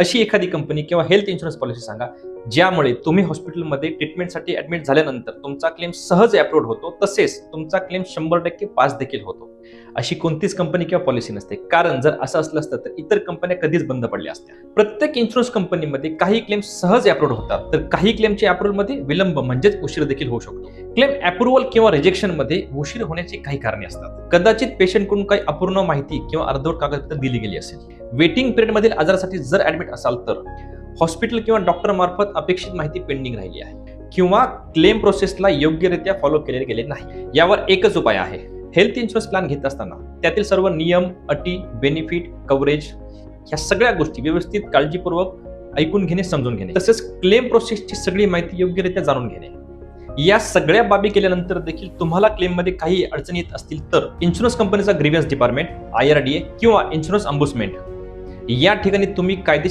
अशी एखादी कंपनी किंवा हेल्थ इन्शुरन्स पॉलिसी सांगा ज्यामुळे तुम्ही हॉस्पिटलमध्ये ट्रीटमेंटसाठी ऍडमिट झाल्यानंतर तुमचा क्लेम सहज अप्रूव्ह होतो तसेच तुमचा क्लेम शंभर टक्के पास देखील होतो. अशी कोणतीच कंपनी किंवा पॉलिसी नसते. कारण जर असं असलं असतं तर इतर कंपन्या कधीच बंद पडल्या असत्या. प्रत्येक इन्शुरन्स कंपनीमध्ये काही क्लेम सहज अप्रूव्ह होतात तर काही क्लेमच्या अप्रूव्हलमध्ये विलंब म्हणजेच उशीर देखील होऊ शकतो. क्लेम अप्रुव्हल किंवा रिजेक्शनमध्ये उशीर होण्याची काही कारणे असतात. कदाचित पेशंटकडून काही अपूर्ण माहिती किंवा अर्धवट कागदपत्र दिली गेली असेल. वेटिंग पिरियड मधील आजारासाठी जर ऍडमिट असाल तर हॉस्पिटल किंवा डॉक्टर मार्फत अपेक्षित माहिती पेंडिंग राहिली आहे. किंवा क्लेम प्रोसेसला योग्यरित्या फॉलो केले गेले नाही. यावर एकच उपाय आहे. हेल्थ इन्शुरन्स प्लॅन घेत असताना त्यातील सर्व नियम अटी बेनिफिट कव्हरेज ह्या सगळ्या गोष्टी व्यवस्थित काळजीपूर्वक ऐकून घेणे समजून घेणे. तसेच क्लेम प्रोसेसची सगळी माहिती योग्यरित्या जाणून घेणे. या सगळ्या बाबी केल्यानंतर देखील तुम्हाला क्लेममध्ये काही अडचणी येत असतील तर इन्शुरन्स कंपनीचा grievance department I R D A किंवा इन्शुरन्स अंबुसमेंट या ठिकाणी तुम्ही कायदेशीर